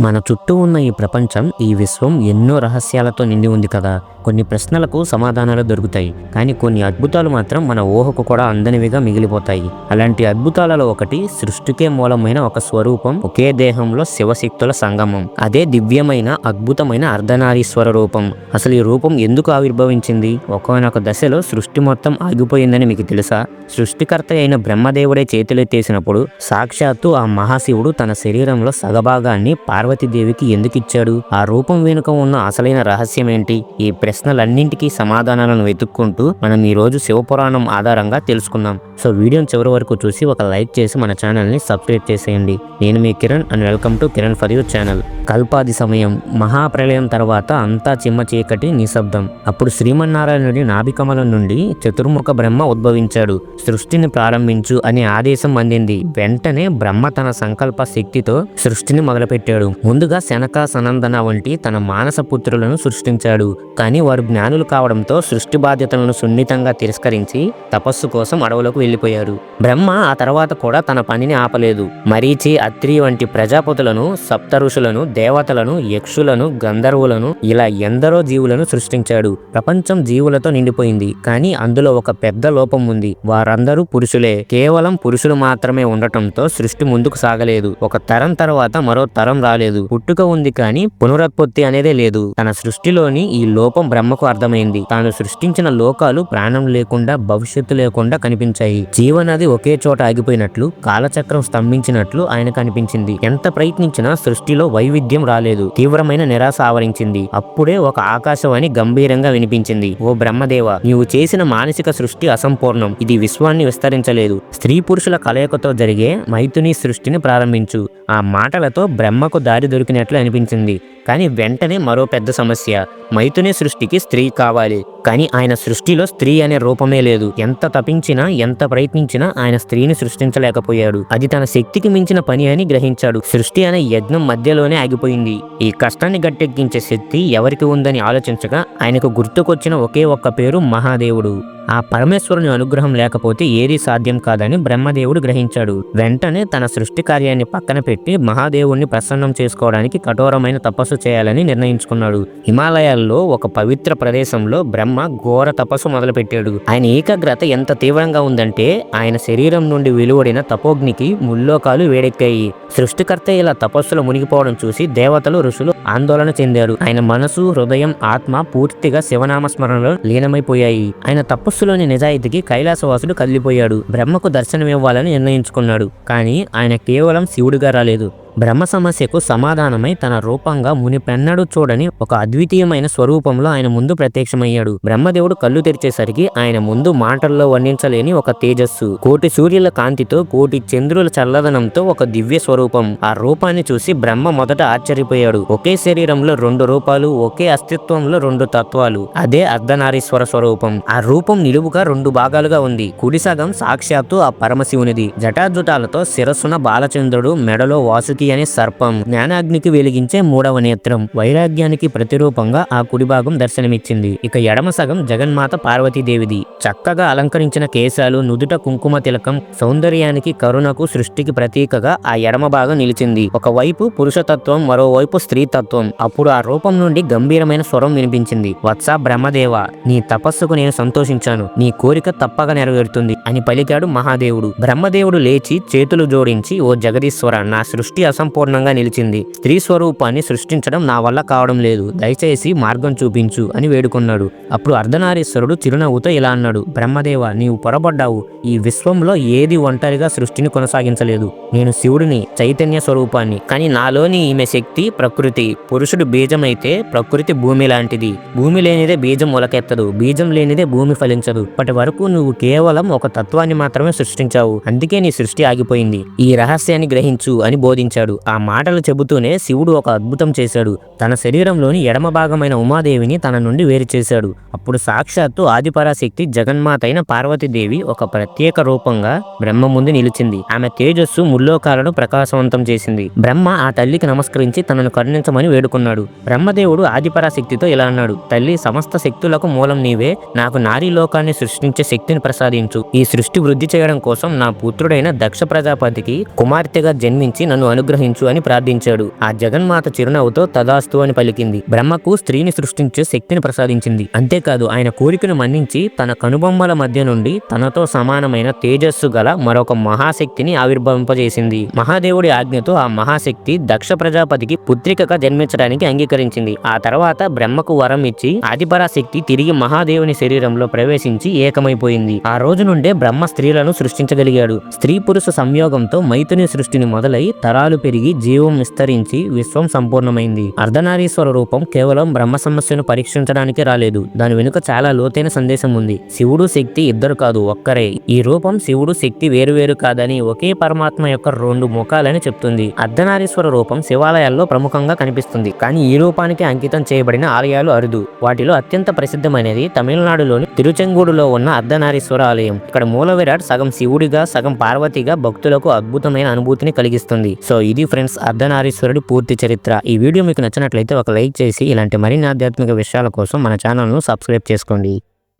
మన చుట్టూ ఉన్న ఈ ప్రపంచం ఈ విశ్వం ఎన్నో రహస్యాలతో నిండి ఉంది కదా. కొన్ని ప్రశ్నలకు సమాధానాలు దొరుకుతాయి. కానీ కొన్ని అద్భుతాలు మాత్రం మన ఊహకు కూడా అందనివిగా మిగిలిపోతాయి. అలాంటి అద్భుతాలలో ఒకటి సృష్టికే మూలమైన ఒక స్వరూపం ఒకే దేహంలో శివశక్తుల సంగమం. అదే దివ్యమైన అద్భుతమైన అర్ధనారీశ్వర రూపం. అసలు ఈ రూపం ఎందుకు ఆవిర్భవించింది? ఒకనొక దశలో సృష్టి మొత్తం ఆగిపోయిందని మీకు తెలుసా? సృష్టికర్త అయిన బ్రహ్మదేవుడే చేతులెత్తేసినప్పుడు సాక్షాత్తు ఆ మహాశివుడు తన శరీరంలో సగభాగాన్ని పార్వతీదేవికి ఎందుకు ఇచ్చాడు ఆ రూపం వెనుక ఉన్న అసలైన రహస్యం ఏంటి ఈ ప్రశ్నలన్నింటికీ సమాధానాలను వెతుక్కుంటూ మనం ఈ రోజు శివపురాణం ఆధారంగా తెలుసుకుందాం. సో వీడియోని చివరి వరకు చూసి ఒక లైక్ చేసి మన ఛానల్ని సబ్స్క్రైబ్ చేసేయండి. నేను మీ Kiran and welcome to Kiran for you channel. కల్పాది సమయం మహాప్రళయం తర్వాత అంతా చిమ్మ చీకటి నిశ్శబ్దం. అప్పుడు శ్రీమన్నారాయణుడి నాభికమలం నుండి చతుర్ముఖ బ్రహ్మ ఉద్భవించాడు. సృష్టిని ప్రారంభించు అనే ఆదేశం అందింది. వెంటనే బ్రహ్మ తన సంకల్ప శక్తితో సృష్టిని మొదలుపెట్టాడు. ముందుగా శనక సనందన వంటి తన మానస పుత్రులను సృష్టించాడు. కానీ వారు జ్ఞానులు కావడంతో సృష్టి బాధ్యతలను సున్నితంగా తిరస్కరించి తపస్సు కోసం అడవులకు వెళ్ళిపోయారు. బ్రహ్మ ఆ తర్వాత కూడా తన పనిని ఆపలేదు. మరీచి అత్రి వంటి ప్రజాపతులను సప్త ఋషులను దేవతలను యక్షులను గంధర్వులను ఇలా ఎందరో జీవులను సృష్టించాడు. ప్రపంచం జీవులతో నిండిపోయింది. కానీ అందులో ఒక పెద్ద లోపం ఉంది. వారందరూ పురుషులే. కేవలం పురుషులు మాత్రమే ఉండటంతో సృష్టి ముందుకు సాగలేదు. ఒక తరం తర్వాత మరో తరం రాలేదు. పుట్టుక ఉంది కానీ పునరుత్పత్తి అనేదే లేదు. తన సృష్టిలోని ఈ లోపం బ్రహ్మకు అర్థమైంది. తాను సృష్టించిన లోకాలు ప్రాణం లేకుండా భవిష్యత్తు లేకుండా కనిపించాయి. జీవనది ఒకే చోట ఆగిపోయినట్లు కాలచక్రం స్తంభించినట్లు ఆయన కనిపించింది. ఎంత ప్రయత్నించినా సృష్టిలో వైవిధ్యం రాలేదు. తీవ్రమైన నిరాశ ఆవరించింది. అప్పుడే ఒక ఆకాశవాణి గంభీరంగా వినిపించింది. ఓ బ్రహ్మదేవ నీవు చేసిన మానసిక సృష్టి అసంపూర్ణం. ఇది విశ్వాన్ని విస్తరించలేదు. స్త్రీ పురుషుల కలయికతో జరిగే మైథుని సృష్టిని ప్రారంభించు. ఆ మాటలతో బ్రహ్మకు దారి దొరికినట్లు అనిపించింది. కానీ వెంటనే మరో పెద్ద సమస్య. మైథుని సృష్టికి స్త్రీ కావాలి. కానీ ఆయన సృష్టిలో స్త్రీ అనే రూపమే లేదు. ఎంత తపించినా ఎంత ప్రయత్నించినా ఆయన స్త్రీని సృష్టించలేకపోయాడు. అది తన శక్తికి మించిన పని అని గ్రహించాడు. సృష్టి అనే యజ్ఞం మధ్యలోనే ఆగిపోయింది. ఈ కష్టాన్ని గట్టెక్కించే శక్తి ఎవరికి ఉందని ఆలోచించగా ఆయనకు గుర్తుకొచ్చిన ఒకే ఒక్క పేరు మహాదేవుడు. ఆ పరమేశ్వరుని అనుగ్రహం లేకపోతే ఏదీ సాధ్యం కాదని బ్రహ్మదేవుడు గ్రహించాడు. వెంటనే తన సృష్టి కార్యాన్ని పక్కన పెట్టి మహాదేవుణ్ణి ప్రసన్నం చేసుకోవడానికి కఠోరమైన తపస్సు చేయాలని నిర్ణయించుకున్నాడు. హిమాలయాల్లో ఒక పవిత్ర ప్రదేశంలో బ్రహ్మ ఘోర తపస్సు మొదలుపెట్టాడు. ఆయన ఏకాగ్రత ఎంత తీవ్రంగా ఉందంటే ఆయన శరీరం నుండి వెలువడిన తపోగ్నికి ముల్లోకాలు వేడెక్కాయి. సృష్టికర్త ఇలా తపస్సులో మునిగిపోవడం చూసి దేవతలు ఋషులు ఆందోళన చెందారు. ఆయన మనసు హృదయం ఆత్మ పూర్తిగా శివనామస్మరణలో లీనమైపోయాయి. ఆయన తపస్సులోని నిజాయితీకి కైలాసవాసుడు కదిలిపోయాడు. బ్రహ్మకు దర్శనమివ్వాలని నిర్ణయించుకున్నాడు. కానీ ఆయన కేవలం శివుడిగా రాలేదు. బ్రహ్మ సమస్యకు సమాధానమై తన రూపంగా మునిపెన్నడూ చూడని ఒక అద్వితీయమైన స్వరూపంలో ఆయన ముందు ప్రత్యక్షమయ్యాడు. బ్రహ్మదేవుడు కళ్ళు తెరిచేసరికి ఆయన ముందు మాటల్లో వర్ణించలేని ఒక తేజస్సు. కోటి సూర్యుల కాంతితో కోటి చంద్రుల చల్లదనంతో ఒక దివ్య స్వరూపం. ఆ రూపాన్ని చూసి బ్రహ్మ మొదట ఆశ్చర్యపోయాడు. ఒకే శరీరంలో రెండు రూపాలు ఒకే అస్తిత్వంలో రెండు తత్వాలు. అదే అర్ధనారీశ్వర స్వరూపం. ఆ రూపం నిలువుగా రెండు భాగాలుగా ఉంది. కుడి సగం సాక్షాత్తు ఆ పరమశివునిది. జటాజుటాలతో శిరస్సున బాలచంద్రుడు మెడలో వాసుకి అనే సర్పం. జ్ఞానాగ్నికి వెలిగించే మూడవ నేత్రం. వైరాగ్యానికి ప్రతిరూపంగా ఆ కుడి భాగం దర్శనమిచ్చింది. ఇక ఎడమ సగం జగన్మాత పార్వతీదేవిది. చక్కగా అలంకరించిన కేశాలు నుదుట కుంకుమ తిలకం సౌందర్యానికి కరుణకు సృష్టికి ప్రతీకగా ఆ ఎడమ భాగం నిలిచింది. ఒకవైపు పురుషతత్వం మరోవైపు స్త్రీతత్వం. అప్పుడు ఆ రూపం నుండి గంభీరమైన స్వరం వినిపించింది. వత్స బ్రహ్మదేవ నీ తపస్సుకు నేను సంతోషించాను. నీ కోరిక తప్పక నెరవేరుతుంది అని పలికాడు మహాదేవుడు. బ్రహ్మదేవుడు లేచి చేతులు జోడించి ఓ జగదీశ్వర నా సృష్టి అసంపూర్ణంగా నిలిచింది. స్త్రీ స్వరూపాన్ని సృష్టించడం నా వల్ల కావడం లేదు. దయచేసి మార్గం చూపించు అని వేడుకున్నాడు. అప్పుడు అర్ధనారీశ్వరుడు చిరునవ్వుతో ఇలా అన్నాడు. బ్రహ్మదేవ నీవు పొరబడ్డావు. ఈ విశ్వంలో ఏది ఒంటరిగా సృష్టిని కొనసాగించలేదు. నేను శివుడిని చైతన్య స్వరూపాన్ని. కానీ నాలోని ఈమె శక్తి ప్రకృతి. పురుషుడు బీజమైతే ప్రకృతి భూమి లాంటిది. భూమి లేనిదే బీజం మొలకెత్తదు బీజం లేనిదే భూమి ఫలించదు. ఇప్పటి వరకు నువ్వు కేవలం ఒక తత్వాన్ని మాత్రమే సృష్టించావు. అందుకే నీ సృష్టి ఆగిపోయింది. ఈ రహస్యాన్ని గ్రహించు అని బోధించాడు. ఆ మాటలు చెబుతూనే శివుడు ఒక అద్భుతం చేశాడు. తన శరీరంలోని ఎడమ భాగమైన ఉమాదేవిని తన నుండి వేరు చేశాడు. అప్పుడు సాక్షాత్తు ఆదిపరాశక్తి జగన్మాత అయిన పార్వతీదేవి ఒక ప్రత్యేక రూపంగా బ్రహ్మ ముందు నిలిచింది. ఆమె తేజస్సు ముల్లోకాలను ప్రకాశవంతం చేసింది. బ్రహ్మ ఆ తల్లికి నమస్కరించి తనను కరుణించమని వేడుకున్నాడు. బ్రహ్మదేవుడు ఆదిపరాశక్తితో ఇలా అన్నాడు. తల్లి సమస్త శక్తులకు మూలం నీవే. నాకు నారీ లోకాన్ని సృష్టించే శక్తిని ప్రసాదించు. ఈ సృష్టి వృద్ధి చేయడం కోసం నా పుత్రుడైన దక్ష ప్రజాపతికి కుమార్తెగా జన్మించి నన్ను అనుగ్రహం అనుగ్రహించు అని ప్రార్థించాడు. ఆ జగన్మాత చిరునవ్వుతో తదాస్తు అని పలికింది. బ్రహ్మకు స్త్రీని సృష్టించే శక్తిని ప్రసాదించింది. అంతేకాదు ఆయన కోరికను మన్నించి తన కనుబొమ్మల మధ్య నుండి తనతో సమానమైన తేజస్సు గల మరొక మహాశక్తిని ఆవిర్భవింపజేసింది. మహాదేవుడి ఆజ్ఞతో ఆ మహాశక్తి దక్ష ప్రజాపతికి పుత్రికగా జన్మించడానికి అంగీకరించింది. ఆ తర్వాత బ్రహ్మకు వరం ఇచ్చి ఆదిపరాశక్తి తిరిగి మహాదేవుని శరీరంలో ప్రవేశించి ఏకమైపోయింది. ఆ రోజు నుండే బ్రహ్మ స్త్రీలను సృష్టించగలిగాడు. స్త్రీ పురుష సంయోగంతో మైథుని సృష్టిని మొదలై తరాలు పెరిగి జీవం విస్తరించి విశ్వం సంపూర్ణమైంది. అర్ధనారీశ్వర రూపం కేవలం బ్రహ్మ సమస్యను పరీక్షించడానికి రాలేదు. దాని వెనుక చాలా లోతైన సందేశం ఉంది. శివుడు శక్తి ఇద్దరు కాదు ఒక్కరే. ఈ రూపం శివుడు శక్తి వేరువేరు కాదని ఒకే పరమాత్మ యొక్క రెండు ముఖాలని చెప్తుంది. అర్ధనారీశ్వర రూపం శివాలయాల్లో ప్రముఖంగా కనిపిస్తుంది. కానీ ఈ రూపానికి అంకితం చేయబడిన ఆలయాలు అరుదు. వాటిలో అత్యంత ప్రసిద్ధమైనది తమిళనాడులోని తిరుచెంగూడులో ఉన్న అర్ధనారీశ్వర ఆలయం. ఇక్కడ మూల విరాట్ సగం శివుడిగా సగం పార్వతిగా భక్తులకు అద్భుతమైన అనుభూతిని కలిగిస్తుంది. సో ఇది ఫ్రెండ్స్ అర్ధనారీశ్వరుడు పూర్తి చరిత్ర. ఈ వీడియో మీకు నచ్చినట్లయితే ఒక లైక్ చేసి ఇలాంటి మరిన్ని ఆధ్యాత్మిక విషయాల కోసం మన ఛానల్ను సబ్స్క్రైబ్ చేసుకోండి.